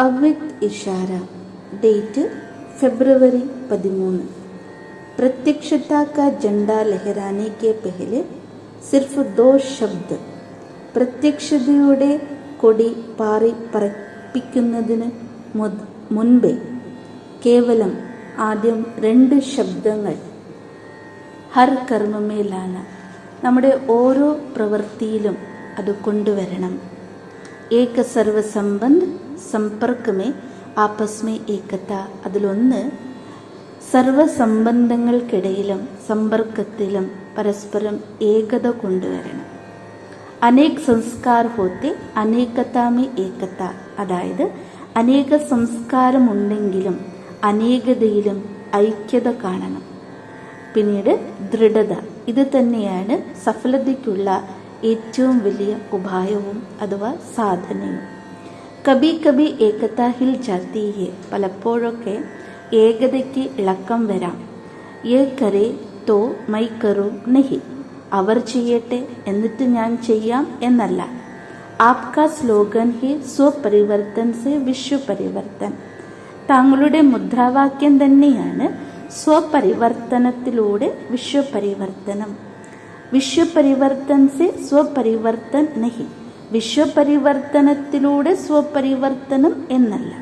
Amit Ishara. Date ഫെബ്രുവരി പതിമൂന്ന്. प्रत्यक्षता का ജണ്ട ലഹരാനെ പെഹലെ സിർഫ് ദോ ശബ്ദ. പ്രത്യക്ഷതയുടെ കൊടി പാറി പറപ്പിക്കുന്നതിന് മുൻപേ കേവലം ആദ്യം രണ്ട് ശബ്ദങ്ങൾ. ഹർ കർമ്മമേലാണ്. നമ്മുടെ ഓരോ പ്രവൃത്തിയിലും അത് കൊണ്ടുവരണം. ഏക സർവസമ്പന്ന് സമ്പർക്കമേ ആപസ്മേ ഏകത. അതിലൊന്ന് സർവസംബന്ധങ്ങൾക്കിടയിലും സമ്പർക്കത്തിലും പരസ്പരം ഏകത കൊണ്ടുവരണം. അനേക് സംസ്കാർ ഹോത്തെ അനേകത്താമേ ഏകത. അതായത് അനേക സംസ്കാരമുണ്ടെങ്കിലും അനേകതയിലും ഐക്യത കാണണം. പിന്നീട് ദൃഢത. ഇത് തന്നെയാണ് സഫലതയ്ക്കുള്ള ഏറ്റവും വലിയ ഉപായവും അഥവാ സാധനയും. കബി കബി ഏകത ഹിൽ ജാത്തിയെ പലപ്പോഴൊക്കെ ഏകതയ്ക്ക് ഇളക്കം വരാം. ഏ കരേ തോ മൈ കറു നഹി. അവർ ചെയ്യട്ടെ എന്നിട്ട് ഞാൻ ചെയ്യാം എന്നല്ല. ആപ്കാ സ്ലോഗൻ ഹി സ്വപരിവർത്തൻ സെ വിശ്വപരിവർത്തൻ. താങ്കളുടെ മുദ്രാവാക്യം തന്നെയാണ് സ്വപരിവർത്തനത്തിലൂടെ വിശ്വപരിവർത്തനം. വിശ്വപരിവർത്തൻ സെ സ്വപരിവർത്തൻ നഹി. വിശ്വപരിവർത്തനത്തിലൂടെ സ്വപരിവർത്തനം എന്നല്ല.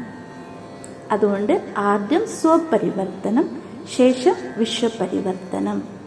അതുകൊണ്ട് ആദ്യം സ്വപരിവർത്തനം ശേഷം വിശ്വപരിവർത്തനം.